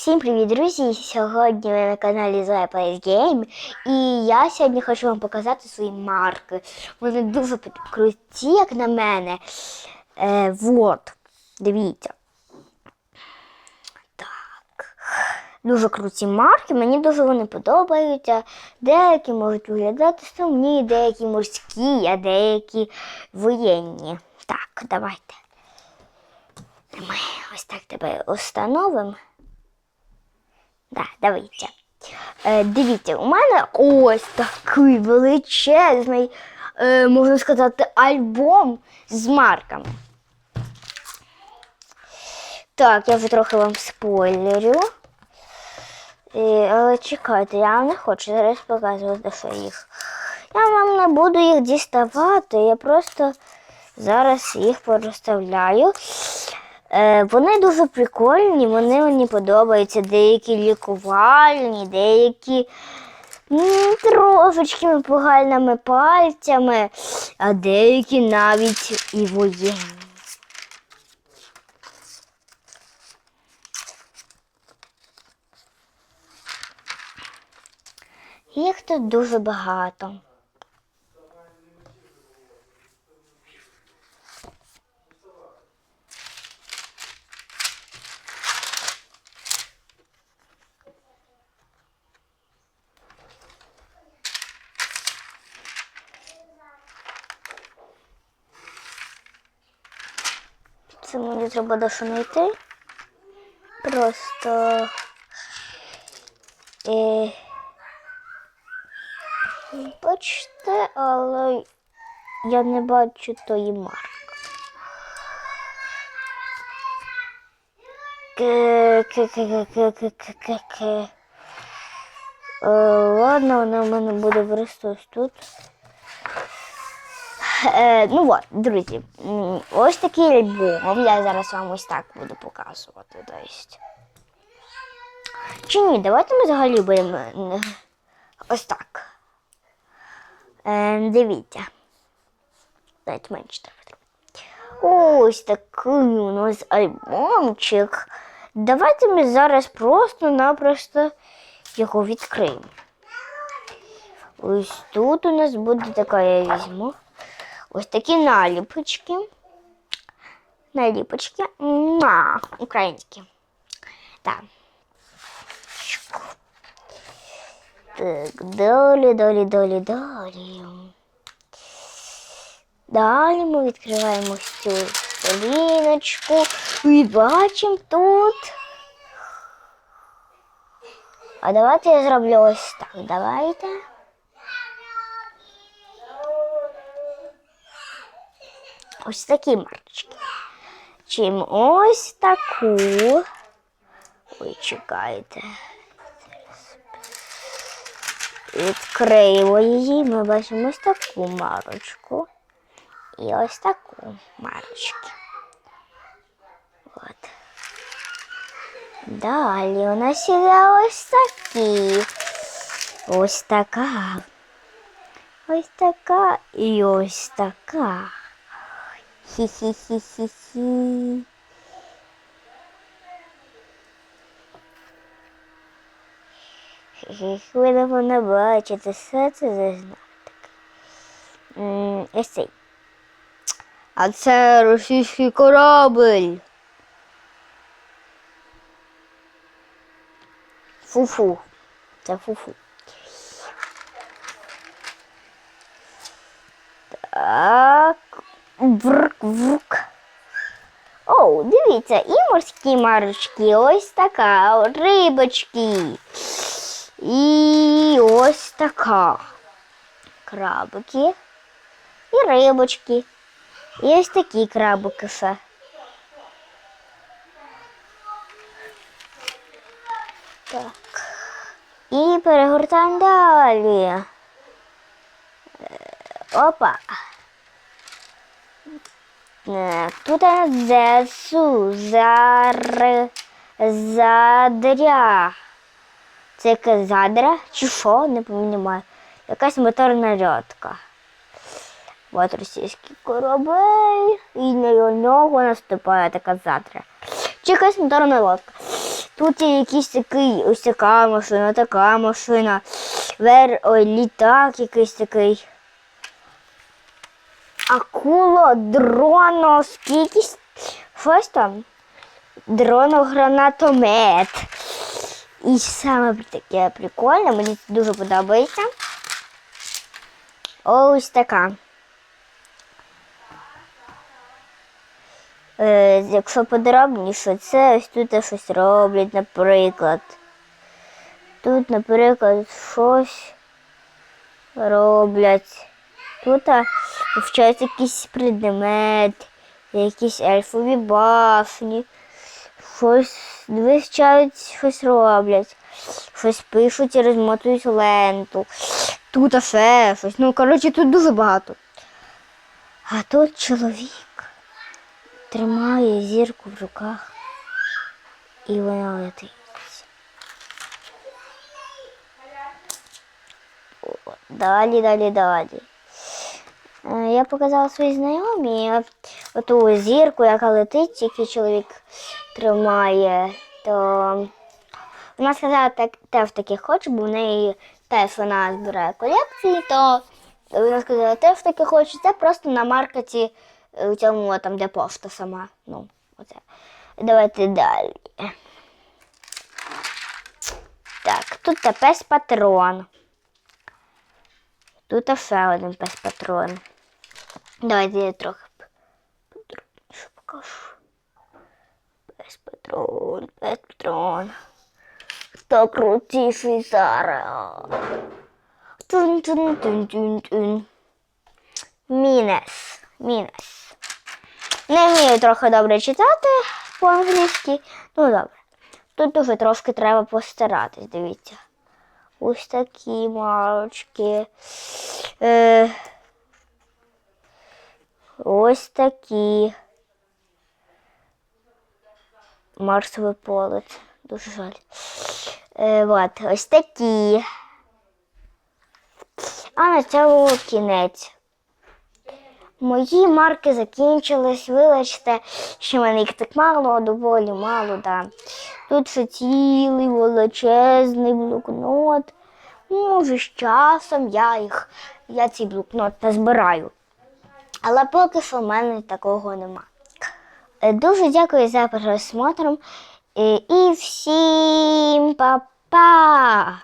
Всім привіт, друзі! Сьогодні ви на каналі Zoe Plays Game. І я сьогодні хочу вам показати свої марки. Вони дуже круті, як на мене. Е, вот, дивіться. Так. Дуже круті марки, мені дуже вони подобаються. Деякі можуть виглядати сумні, деякі морські, а деякі воєнні. Так, давайте. Ми ось так тебе установимо. Да, давайте. Е, дивіться, у мене ось такий величезний, е, можна сказати, альбом з марками. Так, я вже трохи вам спойлерю. Е, але чекайте, я вам не хочу зараз показувати, що їх. Я вам не буду їх діставати, я просто зараз їх порозставляю. Е, вони дуже прикольні, вони мені подобаються. Деякі лікувальні, деякі трошечки погальними пальцями, а деякі навіть і воєнні. Їх тут дуже багато. Це мені треба дещо знайти. Просто. Е... Бачите, але я не бачу тої марки. Ладно, вона в мене буде просто тут. Е, ну от, друзі, ось такий альбом. Я зараз вам ось так буду показувати. То. Чи ні, давайте ми взагалі будемо ось так. Е, дивіться. Дайте менше треба. Ось такий у нас альбомчик. Давайте ми зараз просто-напросто його відкриємо. Ось тут у нас буде така, я візьму. Ось такі наліпочки. Наліпочки. Муа, українські. Так. Так, далі, далі, далі, далі. Далі ми відкриваємо ось цю сторіночку і бачимо тут. А давайте я зроблю ось так. Давайте. Ось такі марочки. Чим ось таку. Ой, чекайте. Відкриємо її, ми бачимо ось таку марочку. І ось таку марочки. От. Далі у нас іде ось такі. Ось така. Ось така і ось така. Хі-хі-хі-хі-хі. Хі-хі, Ви не бачите, все це зазнати. Ось цей. А це російський корабль. Фу-фу. Це фу-фу. Так. Врк-врк. О, дивіться, і морські марочки. Ось така. Рибочки. І ось така. Крабики. І рибочки. І ось такі крабики ще. Так. І перегортаємо далі. Е, Опа. Тут зесу, зар, задря. Це яка задра чи що, не пам'ятаю. Якась моторна льотка. От російський корабель, і на нього наступає така задра. Чи якась моторна лодка. Тут є якийсь такий, ось така машина, така машина. Вер, ой, літак якийсь такий. Акуло, дроно, скільки щось там. Дроногранатомет. І саме таке прикольне, мені це дуже подобається. Ось така. Е, якщо подробніше, це ось тут щось роблять, наприклад. Тут, наприклад, щось роблять. Тут вивчають якийсь предмет, якісь ельфові башні, щось вивчають, щось роблять, щось пишуть і розмотують ленту. Тут ще щось. Ну, коротше, тут дуже багато. А тут чоловік тримає зірку в руках і вона летить. Далі, далі, далі. Е, Я показала своїй знайомій оту зірку, яка летить, тільки чоловік тримає, то вона сказала, так, теж таки хоче, бо в неї теж вона збирає колекції, то вона сказала, теж таки хоче. Це просто на маркеті е, у цьому там, де пошта сама. Ну, оце. Давайте далі. Так, тут пес патрон. Тут ще один пес патрон. Давайте я трохи подробніше покажу. Пес патрон, пес патрон. Хто крутіший зараз? Мінес. Мінес. Не вмію трохи добре читати по-англійськи. Ну добре. Тут уже трошки треба постаратись, дивіться. Ось такі марочки. Е, ось такі. Марсове поле. Дуже жаль. Е, от, ось такі. А на цьому кінець. Мої марки закінчились, вибачте, що в мене їх так мало, доволі мало, да. Тут ще цілий величезний блокнот. Може, з часом я їх, я цей блокнот назбираю. Але поки що в мене такого нема. Е, Дуже дякую за просмотр. Е, І всім па-па!